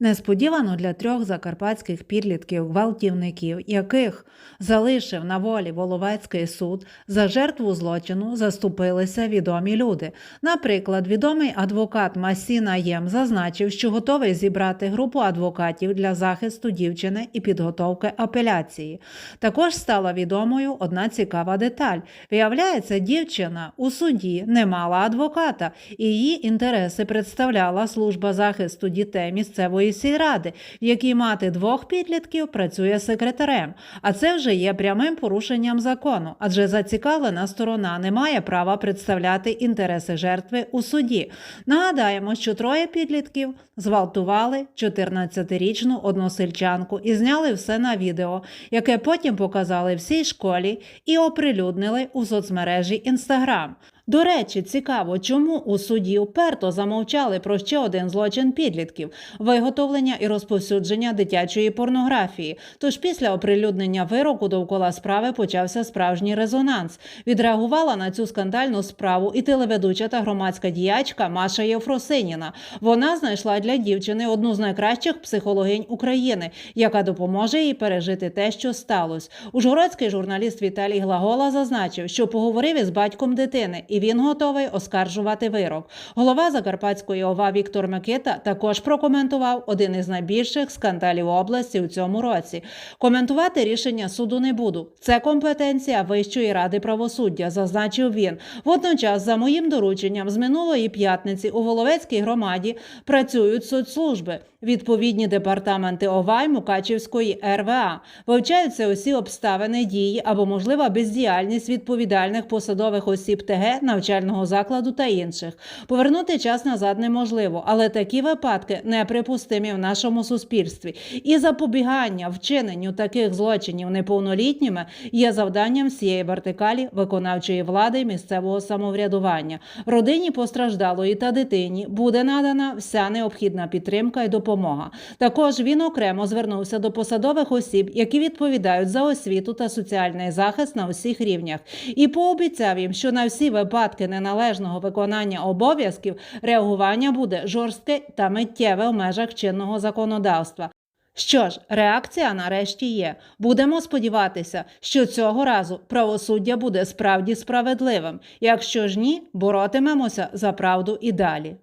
Несподівано для трьох закарпатських підлітків-гвалтівників, яких залишив на волі Воловецький суд, за жертву злочину заступилися відомі люди. Наприклад, відомий адвокат Масіна Єм зазначив, що готовий зібрати групу адвокатів для захисту дівчини і підготовки апеляції. Також стала відомою одна цікава деталь. Виявляється, дівчина у суді не мала адвоката, і її інтереси представляла служба захисту дітей місцевої сільради, в якій мати двох підлітків працює секретарем. А це вже є прямим порушенням закону, адже зацікавлена сторона не має права представляти інтереси жертви у суді. Нагадаємо, що троє підлітків зґвалтували 14-річну односельчанку і зняли все на відео, яке потім показали всій школі і оприлюднили у соцмережі Інстаграм. До речі, цікаво, чому у суді вперто замовчали про ще один злочин підлітків виготовлення і розповсюдження дитячої порнографії. Тож після оприлюднення вироку довкола справи почався справжній резонанс. Відреагувала на цю скандальну справу і телеведуча та громадська діячка Маша Євфросиніна. Вона знайшла для дівчини одну з найкращих психологинь України, яка допоможе їй пережити те, що сталося. Ужгородський журналіст Віталій Глагола зазначив, що поговорив із батьком дитини, і він готовий оскаржувати вирок. Голова Закарпатської ОВА Віктор Микита також прокоментував один із найбільших скандалів області у цьому році. Коментувати рішення суду не буду. Це компетенція Вищої ради правосуддя, зазначив він. Водночас, за моїм дорученням, з минулої п'ятниці у Воловецькій громаді працюють соцслужби. Відповідні департаменти ОВА й Мукачівської РВА вивчаються усі обставини дії або можлива бездіяльність відповідальних посадових осіб ТГ, навчального закладу та інших. Повернути час назад неможливо, але такі випадки неприпустимі в нашому суспільстві. І запобігання вчиненню таких злочинів неповнолітніми є завданням всієї вертикалі виконавчої влади місцевого самоврядування. Родині постраждалої та дитині буде надана вся необхідна підтримка і допомога. Також він окремо звернувся до посадових осіб, які відповідають за освіту та соціальний захист на усіх рівнях, і пообіцяв їм, що на всі випадки неналежного виконання обов'язків реагування буде жорстке та миттєве в межах чинного законодавства. Що ж, реакція нарешті є. Будемо сподіватися, що цього разу правосуддя буде справді справедливим. Якщо ж ні, боротимемося за правду і далі.